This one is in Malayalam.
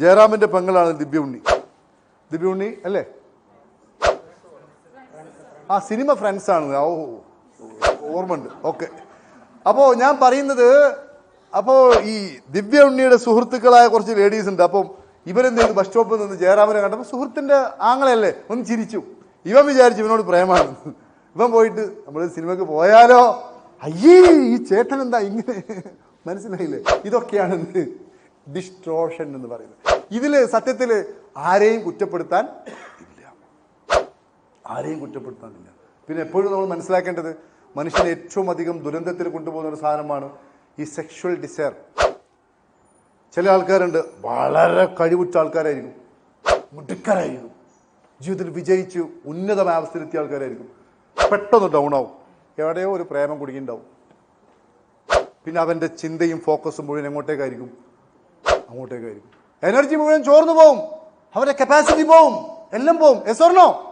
ജയറാമിന്റെ പെങ്ങളാണ് ദിവ്യ ഉണ്ണി. ദിവ്യ ഉണ്ണി അല്ലേ? ആ സിനിമ ഫ്രണ്ട്സ് ആണ്. ഓ ഓർമ്മയുണ്ട്. ഓക്കെ. അപ്പോ ഞാൻ പറയുന്നത് അപ്പോ ഈ ദിവ്യ ഉണ്ണിയുടെ സുഹൃത്തുക്കളായ കുറച്ച് ലേഡീസ് ഉണ്ട്. അപ്പം ഇവരെന്ത് ചെയ്തു? ബസ് സ്റ്റോപ്പിൽ നിന്ന് ജയറാമനെ കണ്ടപ്പോൾ സുഹൃത്തിന്റെ ആങ്ങളല്ലേ ഒന്ന് ചിരിച്ചു. ഇവൻ വിചാരിച്ചു ഇവനോട് പ്രേമാണ്. ഇവൻ പോയിട്ട് നമ്മൾ സിനിമക്ക് പോയാലോ? അയ്യേ ഈ ചേട്ടൻ എന്താ ഇങ്ങനെ? മനസ്സിലായില്ലേ? ഇതൊക്കെയാണ് ഡിസ്ട്രോഷൻ എന്ന് പറയുന്നത്. ഇതിൽ സത്യത്തിൽ ആരെയും കുറ്റപ്പെടുത്താൻ ഇല്ല. ആരെയും കുറ്റപ്പെടുത്താൻ ഇല്ല പിന്നെ എപ്പോഴും നമ്മൾ മനസ്സിലാക്കേണ്ടത് മനുഷ്യനെ ഏറ്റവും അധികം ദുരന്തത്തിൽ കൊണ്ടുപോകുന്ന ഒരു സാധനമാണ് ഈ സെക്ഷുവൽ ഡിസയർ ചില ആൾക്കാരുണ്ട് വളരെ കഴിവുറ്റ ആൾക്കാരായിരിക്കും. മിടുക്കരായിരിക്കും. ജീവിതത്തിൽ വിജയിച്ച് ഉന്നതമായ അവസ്ഥയിലെത്തിയ ആൾക്കാരായിരിക്കും. പെട്ടെന്ന് ഡൗൺ ആവും. എവിടെയോ ഒരു പ്രേമം കുടുങ്ങിണ്ടാവും. പിന്നെ അവന്റെ ചിന്തയും ഫോക്കസും മുഴുവൻ എങ്ങോട്ടേക്കായിരിക്കും? അങ്ങോട്ടേക്കായിരിക്കും എനർജി മുഴുവൻ ചോർന്നു പോവും. അവരുടെ കപ്പാസിറ്റി പോവും. എല്ലാം പോവും. Yes or no